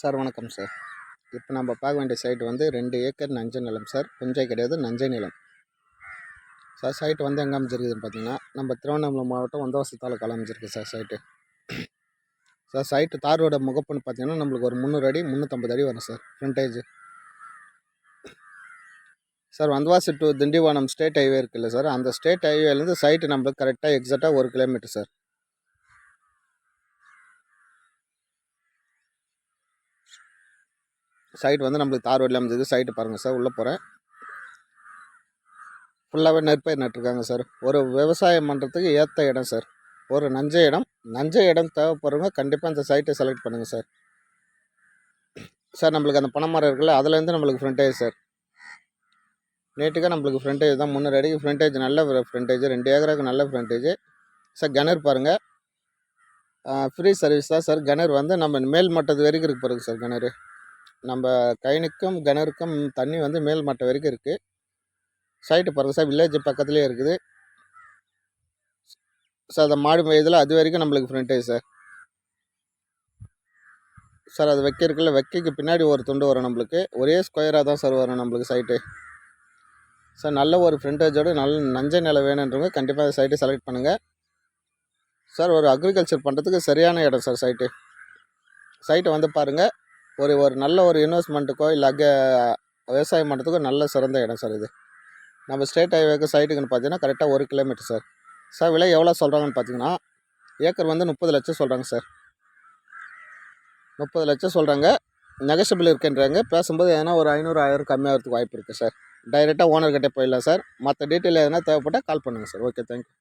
Sir வணக்கம் sir. இப்போ நம்ம பார்க்க வேண்டிய சைட் வந்து ரெண்டு ஏக்கர் நஞ்சை நிலம் சார். புஞ்சை கிடையாது நஞ்சை நிலம். சார் சைட் வந்து எங்கே அமைஞ்சிருக்குதுன்னு பார்த்தீங்கன்னா நம்ம திருவண்ணாமலை மாவட்டம் வந்தவாசி தாலுக்கால அமைஞ்சிருக்கு சார் சைட்டு சார் சைட்டு தாரோட முகப்புன்னு பார்த்தீங்கன்னா நம்மளுக்கு ஒரு முந்நூறு அடி முந்நூற்றம்பது அடி வரும் sir frontage sir Vandavasi to Tindivanam state highway இருக்குல்ல சார் அந்த ஸ்டேட் ஹைவேலேருந்து சைட்டு நம்மளுக்கு கரெக்டாக எக்ஸாக்டாக ஒரு கிலோமீட்டர் சார். சைட் வந்து நம்மளுக்கு தார் ரோட்டில் அமைஞ்சது. சைட்டு பாருங்கள் சார் உள்ளே போகிறேன் ஃபுல்லாகவே நெற்பயிர் நட்டுருக்காங்க சார் ஒரு விவசாயம் பண்ணுறதுக்கு ஏற்ற இடம் சார் ஒரு நஞ்ச இடம். நஞ்சை இடம் தேவைப்படுறவங்க கண்டிப்பாக அந்த சைட்டை செலக்ட் பண்ணுங்கள் சார் சார் நம்மளுக்கு அந்த பனைமரம் இருக்குல்ல அதுலேருந்து நம்மளுக்கு ஃப்ரண்டேஜ் சார் நேட்டுக்காக நம்மளுக்கு ஃப்ரண்டேஜ் தான். முன்னூறு அடிக்கு ஃப்ரண்டேஜ் நல்ல ஃப்ரண்டேஜ் ரெண்டு ஏக்கராக்கு நல்ல ஃப்ரண்டேஜ் சார் கிணறு பாருங்கள் ஃப்ரீ சர்வீஸ் தான் சார் கிணறு வந்து நம்ம மேல் மட்டத்து வரைக்கும் இருக்கு பாருங்க சார் கிணறு. நம்ம கயனுக்கும் கிணறுக்கும் தண்ணி வந்து மேல் மட்டம் வரைக்கும் இருக்குது சைட்டு பாருங்க சார் வில்லேஜ் பக்கத்துலேயே இருக்குது. சார் அந்த மாடு மேய்தல் அது வரைக்கும் நம்மளுக்கு ஃப்ரண்டேஜ் சார் சார் அது வைக்க இருக்குல்ல வைக்கக்கு பின்னாடி ஒரு துண்டு வரும் நம்மளுக்கு. ஒரே ஸ்கொயராக தான் சார் வரும் நம்மளுக்கு சைட்டு சார் நல்ல ஒரு ஃப்ரண்டேஜோடு நல்ல நஞ்சை நிலை வேணுன்றவங்க கண்டிப்பாக சைட்டை செலக்ட் பண்ணுங்கள் சார் ஒரு அக்ரிகல்ச்சர் பண்ணுறதுக்கு சரியான இடம் சார் சைட்டு சைட்டை வந்து பாருங்கள் ஒரு ஒரு நல்ல ஒரு இன்வெஸ்ட்மெண்ட்டுக்கோ இல்லை அங்கே விவசாயம் பண்ணுறதுக்கோ நல்ல சிறந்த இடம் சார் இது. நம்ம ஸ்டேட் ஹைவேக்கு சைட்டுக்குன்னு பார்த்தீங்கன்னா கரெக்டாக ஒரு கிலோமீட்டர் சார் சார் விலை எவ்வளோ சொல்கிறாங்கன்னு பார்த்தீங்கன்னா ஏக்கர் வந்து முப்பது லட்சம் சொல்கிறாங்க சார் முப்பது லட்சம் சொல்கிறாங்க நெகஷபிள் இருக்குன்றாங்க. பேசும்போது எதனா ஒரு ஐநூறு ஆயிரம் கம்மியாகிறதுக்கு வாய்ப்பு இருக்குது சார் டைரெக்டாக ஓனர்கிட்ட போயிடலாம் சார் மற்ற டீட்டெயில் எதனா தேவைப்பட்டால் கால் பண்ணுங்கள் சார் ஓகே தேங்க்யூ